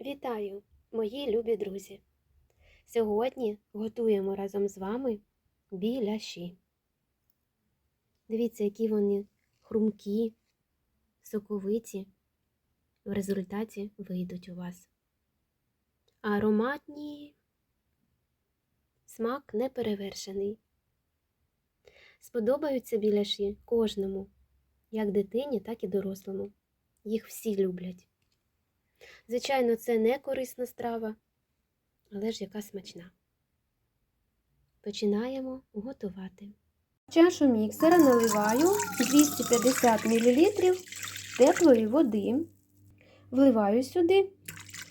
Вітаю, мої любі друзі! Сьогодні готуємо разом з вами біляші. Дивіться, які вони хрумкі, соковиті в результаті вийдуть у вас. Ароматні, смак неперевершений. Сподобаються біляші кожному, як дитині, так і дорослому. Їх всі люблять. Звичайно, це не корисна страва, але ж яка смачна. Починаємо готувати. В чашу міксера наливаю 250 мл теплої води, вливаю сюди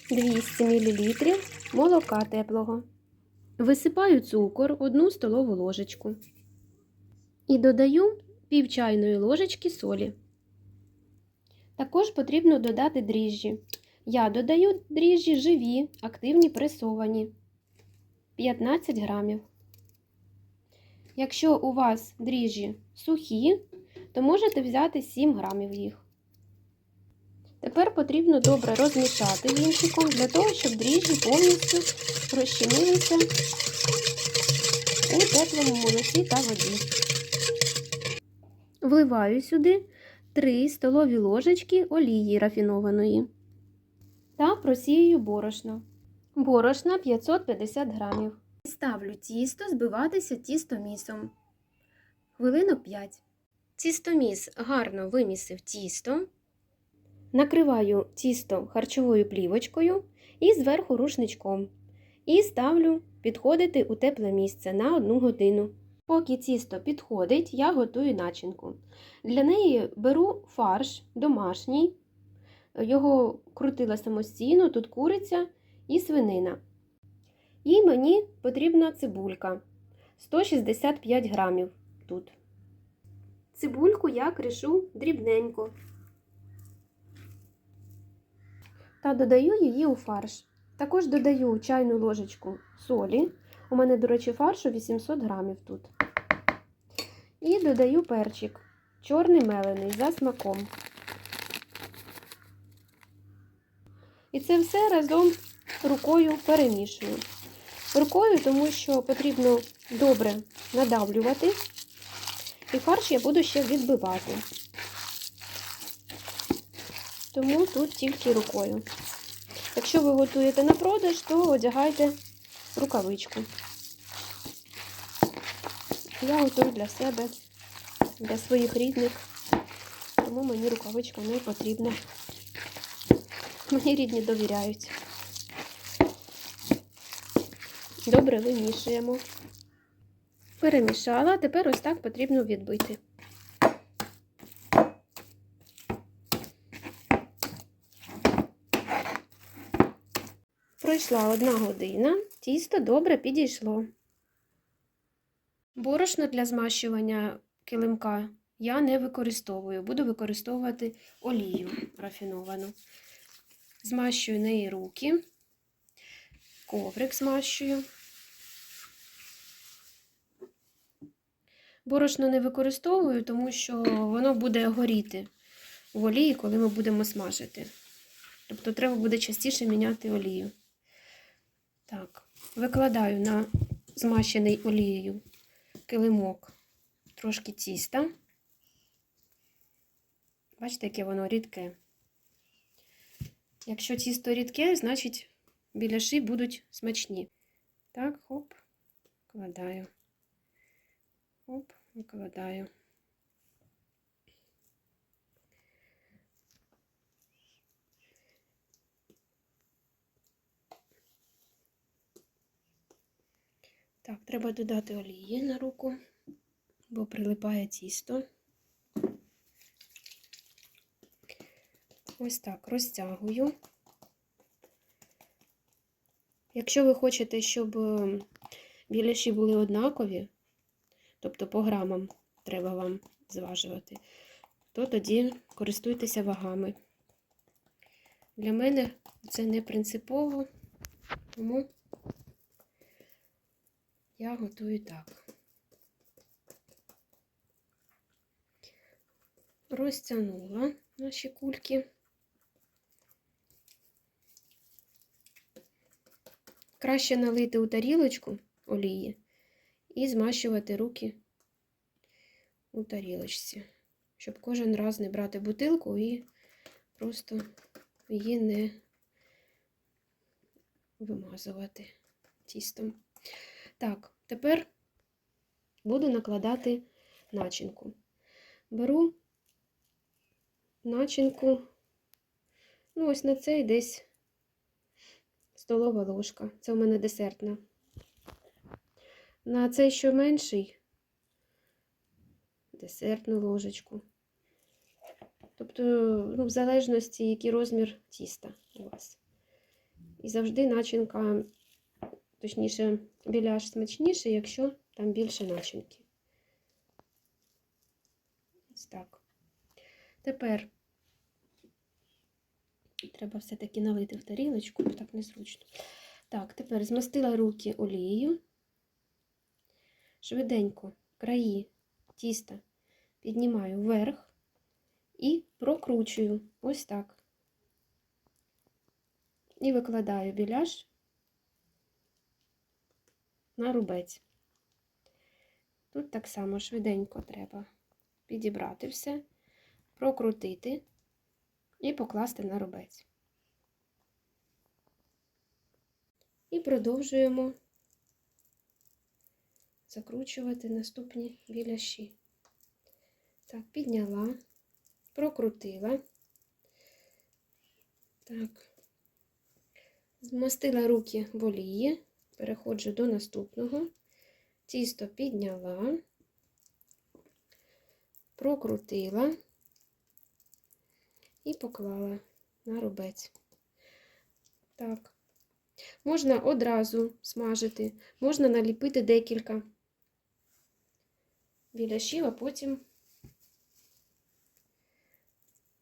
200 мл молока теплого. Висипаю цукор 1 столову ложечку і додаю пів чайної ложечки солі. Також потрібно додати дріжджі. Я додаю дріжджі живі, активні пресовані 15 грамів. Якщо у вас дріжджі сухі, то можете взяти 7 грамів їх. Тепер потрібно добре розмішати вінчиком для того, щоб дріжджі повністю розчинилися у теплому молоці та воді. Вливаю сюди 3 столові ложечки олії рафінованої та просію борошно. Борошна 550 грамів. Ставлю тісто збиватися тістомісом. Хвилинок 5. Тістоміс гарно вимісив тісто. Накриваю тісто харчовою плівочкою і зверху рушничком. І ставлю підходити у тепле місце на 1 годину. Поки тісто підходить, я готую начинку. Для неї беру фарш домашній. Його крутила самостійно, тут куриця і свинина. І мені потрібна цибулька 165 грамів тут. Цибульку я кришу дрібненько та додаю її у фарш. Також додаю чайну ложечку солі. У мене, до речі, фаршу 800 грамів тут. І додаю перчик чорний мелений за смаком. І це все разом рукою перемішую. Рукою, тому що потрібно добре надавлювати, і фарш я буду ще відбивати. Тому тут тільки рукою. Якщо ви готуєте на продаж, то одягайте рукавичку. Я готую для себе, для своїх рідних, тому мені рукавичка не потрібна. Мені рідні довіряють. Добре вимішуємо. Перемішала, тепер ось так потрібно відбити. Пройшла одна година, тісто добре підійшло. Борошно для змащування килимка я не використовую, буду використовувати олію рафіновану. Змащую неї руки, коврик змащую. Борошно не використовую, тому що воно буде горіти в олії, коли ми будемо смажити. Тобто треба буде частіше міняти олію. Так, викладаю на змащений олією килимок трошки тіста. Бачите, яке воно рідке. Якщо тісто рідке, значить біляші будуть смачні. Так, хоп, викладаю. Хоп, викладаю. Так, треба додати олії на руку, бо прилипає тісто. Ось так розтягую. Якщо ви хочете, щоб біляші були однакові, тобто по грамам треба вам зважувати, то тоді користуйтеся вагами. Для мене це не принципово, тому я готую так. Розтягнула наші кульки. Краще налити у тарілочку олії і змащувати руки у тарілочці, щоб кожен раз не брати бутилку і просто її не вимазувати тістом. Так, тепер буду накладати начинку. Беру начинку, ну, ось на цей десь столова ложка. Це у мене десертна. На цей, що менший, десертну ложечку. Тобто, ну, в залежності, який розмір тіста у вас. І завжди начинка, точніше, біляш смачніше, якщо там більше начинки. Ось так. Тепер треба все-таки налити в тарілочку, бо так незручно. Так, тепер змастила руки олією. Швиденько краї тіста піднімаю вверх і прокручую ось так. І викладаю біляш на рубець. Тут так само швиденько треба підібрати все, прокрутити і покласти на рубець. І продовжуємо закручувати наступні біляші. Так, підняла, прокрутила. Так, змастила руки в переходжу до наступного. Тісто підняла, прокрутила і поклала на рубець. Так, можна одразу смажити, можна наліпити декілька біляшів, а потім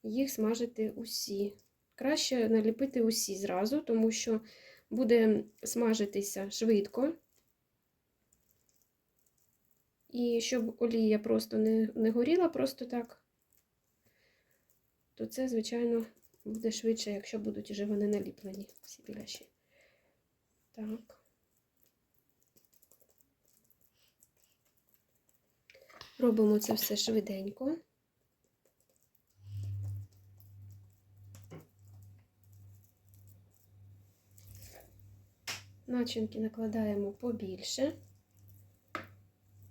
їх смажити усі. Краще наліпити усі зразу, тому що буде смажитися швидко. І щоб олія просто не, не горіла просто так, то це, звичайно, буде швидше, якщо будуть вже вони наліплені, всі біляші. Так. Робимо це все швиденько. Начинки накладаємо побільше.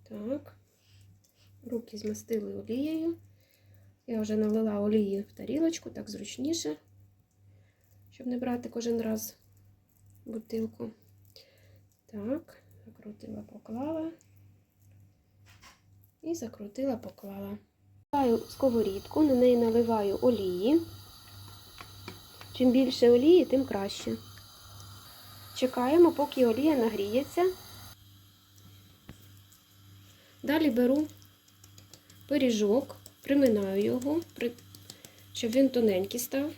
Так, руки змастили олією. Я вже налила олії в тарілочку, так зручніше, щоб не брати кожен раз бутилку. Так, закрутила, поклала і закрутила, поклала. Ставлю сковорідку, на неї наливаю олії. Чим більше олії, тим краще. Чекаємо, поки олія нагріється. Далі беру пиріжок, приминаю його, щоб він тоненький став.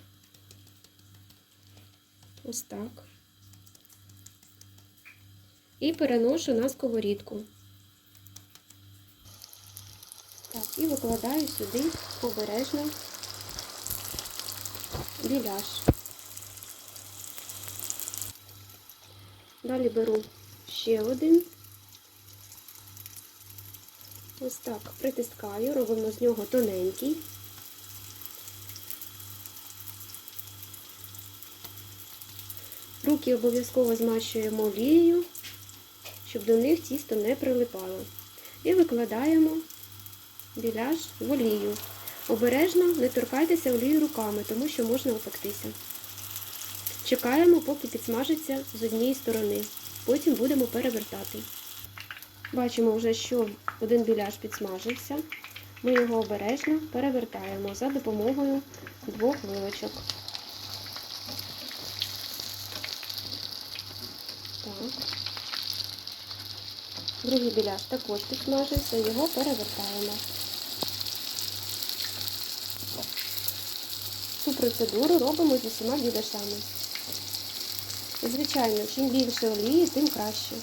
Ось так. І переношу на сковорідку. Так, і викладаю сюди обережно біляш. Далі беру ще один. Ось так притискаю, робимо з нього тоненький. Руки обов'язково змащуємо олією, щоб до них тісто не прилипало. І викладаємо біляш в олію. Обережно не торкайтеся олію руками, тому що можна опектися. Чекаємо, поки підсмажиться з однієї сторони. Потім будемо перевертати. Бачимо вже, що один біляш підсмажився. Ми його обережно перевертаємо за допомогою двох вилочок. Так. Другий біляш також підсмажився, його перевертаємо. Цю процедуру робимо з усіма біляшами. Звичайно, чим більше олії, тим краще.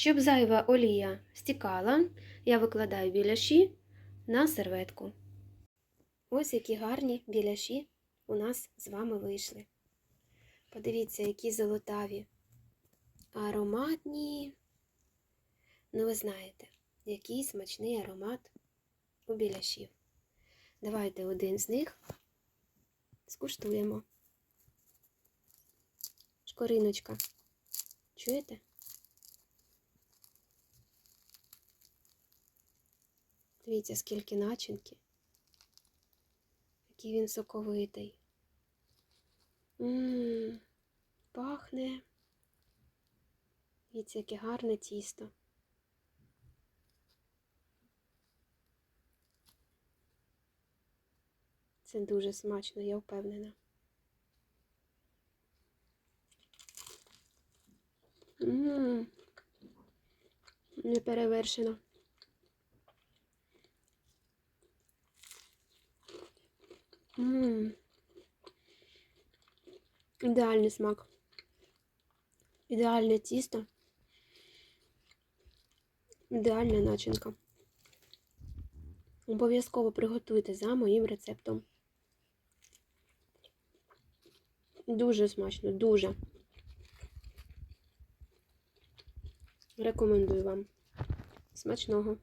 Щоб зайва олія стікала, я викладаю біляші на серветку. Ось які гарні біляші у нас з вами вийшли. Подивіться, які золотаві. Ароматні. Ну, ви знаєте, який смачний аромат у біляшів. Давайте один з них скуштуємо. Шкориночка. Чуєте? Дивіться, скільки начинки. Який він соковитий. Ммм, пахне. Дивіться, яке гарне тісто. Це дуже смачно, я впевнена. Ммм, не перевершено. Ммм. Ідеальний смак. Ідеальне тісто. Ідеальна начинка. Обов'язково приготуйте за моїм рецептом. Дуже смачно, дуже. Рекомендую вам. Смачного.